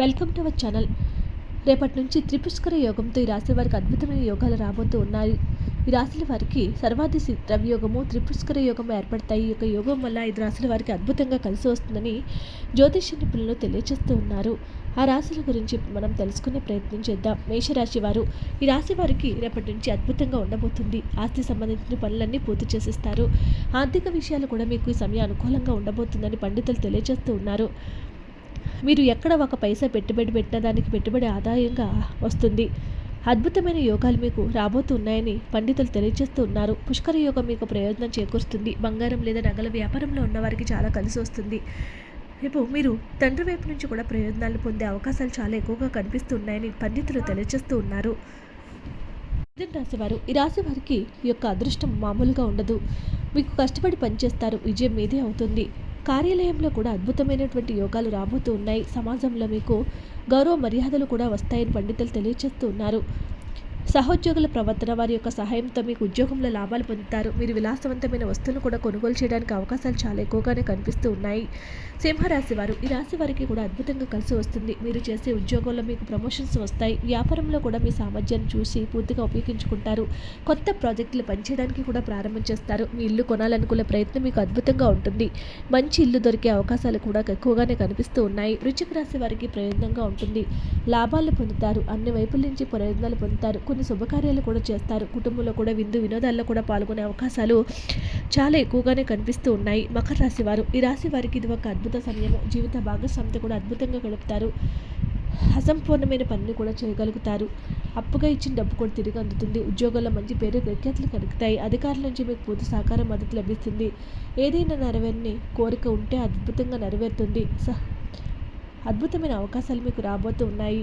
Welcome to our channel. రేపటి నుంచి త్రిపుష్కర యోగంతో ఈ రాశి వారికి అద్భుతమైన యోగాలు రాబోతూ ఉన్నాయి. ఈ రాశుల వారికి సర్వాధిసి ద్రవ్యోగము త్రిపుష్కర యోగం ఏర్పడతాయి. ఈ యొక్క యోగం వల్ల ఐదు రాశుల వారికి అద్భుతంగా కలిసి వస్తుందని జ్యోతిష్య నిపుణులు తెలియజేస్తూ ఉన్నారు. ఆ రాశుల గురించి మనం తెలుసుకునే ప్రయత్నం చేద్దాం. మేషరాశి వారు ఈ రాశి వారికి రేపటి నుంచి అద్భుతంగా ఉండబోతుంది. ఆస్తి సంబంధించిన పనులన్నీ పూర్తి చేసేస్తారు. ఆర్థిక విషయాలు కూడా మీకు ఈ సమయం అనుకూలంగా ఉండబోతుందని పండితులు తెలియజేస్తూ ఉన్నారు. మీరు ఎక్కడ ఒక పైసా పెట్టుబడి పెట్టిన దానికి పెట్టుబడి ఆదాయంగా వస్తుంది. అద్భుతమైన యోగాలు మీకు రాబోతున్నాయని పండితులు తెలియజేస్తూ ఉన్నారు. పుష్కర యోగం మీకు ప్రయోజనం చేకూరుస్తుంది. బంగారం లేదా నగల వ్యాపారంలో ఉన్నవారికి చాలా కలిసి వస్తుంది. రేపు మీరు తండ్రి వైపు నుంచి కూడా ప్రయోజనాలు పొందే అవకాశాలు చాలా ఎక్కువగా కనిపిస్తున్నాయని పండితులు తెలియజేస్తూ ఉన్నారు. మిథున ఈ రాశి వారికి యొక్క అదృష్టం మామూలుగా ఉండదు. మీకు కష్టపడి పనిచేస్తారు. విజయం మీదే అవుతుంది. కార్యాలయంలో కూడా అద్భుతమైనటువంటి యోగాలు రాబోతూ ఉన్నాయి. సమాజంలో మీకు గౌరవ మర్యాదలు కూడా వస్తాయని పండితులు తెలియజేస్తూ ఉన్నారు. సహోద్యోగుల ప్రవర్తన వారి యొక్క సహాయంతో మీకు ఉద్యోగంలో లాభాలు పొందుతారు. మీరు విలాసవంతమైన వస్తువులను కూడా కొనుగోలు చేయడానికి అవకాశాలు చాలా ఎక్కువగానే కనిపిస్తూ ఉన్నాయి. సింహరాశి వారు ఈ రాశి వారికి కూడా అద్భుతంగా కలిసి వస్తుంది. మీరు చేసే ఉద్యోగంలో మీకు ప్రమోషన్స్ వస్తాయి. వ్యాపారంలో కూడా మీ సామర్థ్యాన్ని చూసి పూర్తిగా ఉపయోగించుకుంటారు. కొత్త ప్రాజెక్టులు పనిచేయడానికి కూడా ప్రారంభం చేస్తారు. మీ ఇల్లు కొనాలనుకునే ప్రయత్నం మీకు అద్భుతంగా ఉంటుంది. మంచి ఇల్లు దొరికే అవకాశాలు కూడా ఎక్కువగానే కనిపిస్తూ ఉన్నాయి. రుచిక రాశి వారికి ప్రయోజనంగా ఉంటుంది. లాభాలు పొందుతారు. అన్ని వైపుల నుంచి ప్రయోజనాలు పొందుతారు. కొన్ని శుభకార్యాలు కూడా చేస్తారు. కుటుంబంలో కూడా విందు వినోదాల్లో కూడా పాల్గొనే అవకాశాలు చాలా ఎక్కువగానే కనిపిస్తూ ఉన్నాయి. మకర రాశి వారు. ఈ రాశి వారికి ఇది ఒక అద్భుత సమయం జీవిత భాగస్వామితో కూడా అద్భుతంగా గడుపుతారు. అసంపూర్ణమైన పనిని కూడా చేయగలుగుతారు. అప్పుగా ఇచ్చిన డబ్బు కూడా తిరిగి అందుతుంది. ఉద్యోగాల్లో మంచి పేరు ప్రఖ్యాతులు కలుగుతాయి. అధికారుల నుంచి మీకు పూర్తి సహకారం మద్దతు లభిస్తుంది. ఏదైనా నెరవేరని కోరిక ఉంటే అద్భుతంగా నెరవేరుతుంది. సహ అద్భుతమైన అవకాశాలు మీకు రాబోతూ ఉన్నాయి.